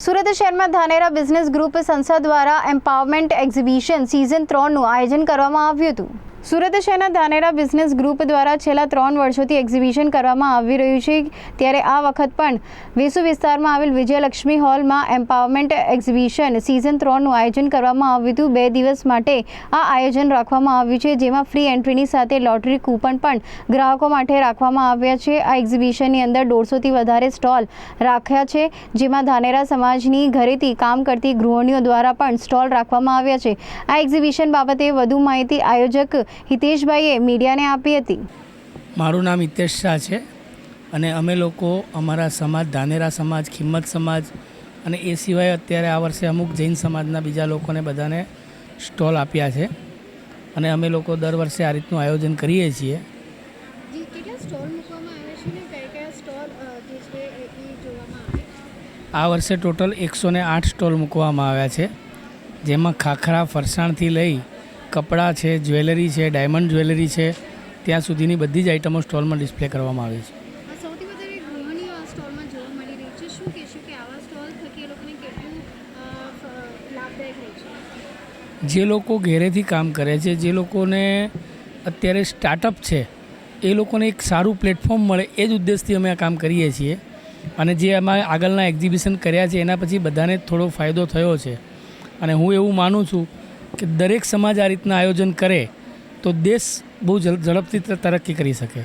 સુરત શહેરમાં Dhanera business group સંસ્થા દ્વારા એમ્પાવરમેન્ટ એક્ઝિબિશન સિઝન ત્રણનું આયોજન કરવામાં આવ્યું હતું. સુરત શહેરના ધાનેરા બિઝનેસ ગ્રુપ દ્વારા છેલ્લા ત્રણ વર્ષોથી એક્ઝિબિશન કરવામાં આવી રહ્યું છે. ત્યારે આ વખત પણ વેસુ વિસ્તારમાં આવેલ વિજયલક્ષ્મી હોલમાં એમ્પાવરમેન્ટ એક્ઝિબિશન સિઝન ત્રણનું આયોજન કરવામાં આવ્યું હતું. બે દિવસ માટે આ આયોજન રાખવામાં આવ્યું છે, જેમાં ફ્રી એન્ટ્રીની સાથે લોટરી કૂપન પણ ગ્રાહકો માટે રાખવામાં આવ્યા છે. આ એક્ઝિબિશનની અંદર દોઢસોથી વધારે સ્ટોલ રાખ્યા છે, જેમાં ધાનેરા સમાજની ઘરેથી કામ કરતી ગૃહિણીઓ દ્વારા પણ સ્ટોલ રાખવામાં આવ્યા છે. આ એક્ઝિબિશન બાબતે વધુ માહિતી આયોજક હિતેશભાઈએ મીડિયાને આપી હતી. મારું નામ હિતેશ શાહ છે અને અમે લોકો અમારા સમાજ ધાનેરા સમાજ ખિંમત સમાજ અને એ સિવાય અત્યારે આ વર્ષે અમુક જૈન સમાજના બીજા લોકોને બધાને સ્ટોલ આપ્યા છે. અને અમે લોકો દર વર્ષે આ રીતનું આયોજન કરીએ છીએ. આ વર્ષે ટોટલ એકસો ને આઠ સ્ટોલ મૂકવામાં આવ્યા છે. જેમાં ખાખરા ફરસાણથી લઈ કપડાં છે જ્વેલરી છે ડાયમંડ જ્વેલરી છે ત્યાં સુધીની બધી જ આઇટમો સ્ટોલમાં ડિસ્પ્લે કરવામાં આવી છે. જે લોકો ઘેરેથી કામ કરે છે જે લોકોને અત્યારે સ્ટાર્ટઅપ છે એ લોકોને એક સારું પ્લેટફોર્મ મળે એ જ ઉદ્દેશથી અમે આ કામ કરીએ છીએ. અને જે અમે આગળના એક્ઝિબિશન કર્યા છે એના પછી બધાને જ થોડો ફાયદો થયો છે. અને હું એવું માનું છું કે દરેક સમાજ આ રીતના આયોજન કરે, તો દેશ બહુ ઝડપ- ઝડપથી તરક્કી કરી શકે.